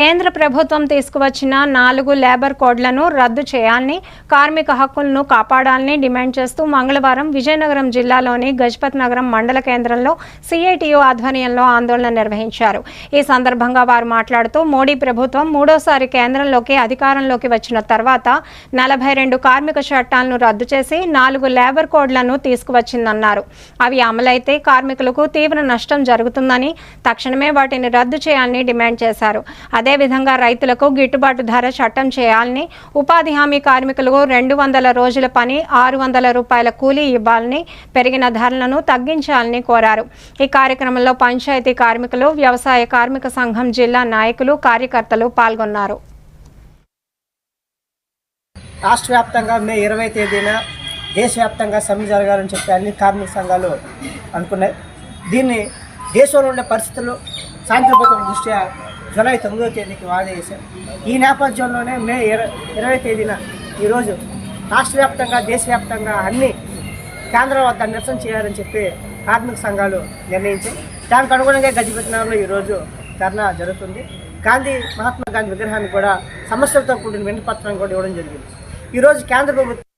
కేంద్ర ప్రభుత్వం తీసుకువచ్చిన నాలుగు లేబర్ కోడ్లను రద్దు చేయాలని కార్మిక హక్కులను కాపాడాలని డిమాండ్ చేస్తూ మంగళవారం విజయనగరం జిల్లాలోని గజపత్ నగరం మండల కేంద్రంలో సిఐటియు ఆధ్వర్యంలో ఆందోళన నిర్వహించారు. ఈ సందర్భంగా వారు మాట్లాడుతూ మోడీ ప్రభుత్వం మూడోసారి కేంద్రంలోకి అధికారంలోకి వచ్చిన తర్వాత నలభై రెండు కార్మిక చట్టాలను రద్దు చేసి నాలుగు లేబర్ కోడ్లను తీసుకువచ్చిందన్నారు. అవి అమలైతే కార్మికులకు తీవ్ర నష్టం జరుగుతుందని తక్షణమే వాటిని రద్దు చేయాలని డిమాండ్ చేశారు. అదే అదేవిధంగా రైతులకు గిట్టుబాటు ధర చట్టం చేయాలని ఉపాధి హామీ కార్మికులకు రెండు వందల రోజుల పని ఆరు వందల రూపాయల కూలీ ఇవ్వాలని పెరిగిన ధరలను తగ్గించాలని కోరారు. ఈ కార్యక్రమంలో పంచాయతీ కార్మికులు వ్యవసాయ కార్మిక సంఘం జిల్లా నాయకులు కార్యకర్తలు పాల్గొన్నారు. రాష్ట్ర వ్యాప్తంగా మే ఇరవై తేదీన దేశవ్యాప్తంగా సమ్మె జరగాలని చెప్పి అన్ని కార్మిక సంఘాలు అనుకున్నాయి. దీన్ని దేశంలో ఉండే పరిస్థితులు సాయంత్రపోతం దృష్ట్యా జూలై తొమ్మిదో తేదీకి వాయిదా వేశారు. ఈ నేపథ్యంలోనే మే ఇరవై తేదీన ఈరోజు రాష్ట్ర వ్యాప్తంగా దేశవ్యాప్తంగా అన్ని కేంద్రం వద్ద నిరసన చేయాలని చెప్పి కార్మిక సంఘాలు నిర్ణయించాయి. దానికి అనుగుణంగా గజపతినగర్లో ఈరోజు ధర్నా జరుగుతుంది. గాంధీ మహాత్మా గాంధీ విగ్రహాన్ని కూడా సమస్యలతో కూడిన వినపత్రం కూడా ఇవ్వడం జరిగింది. ఈరోజు కేంద్ర ప్రభుత్వం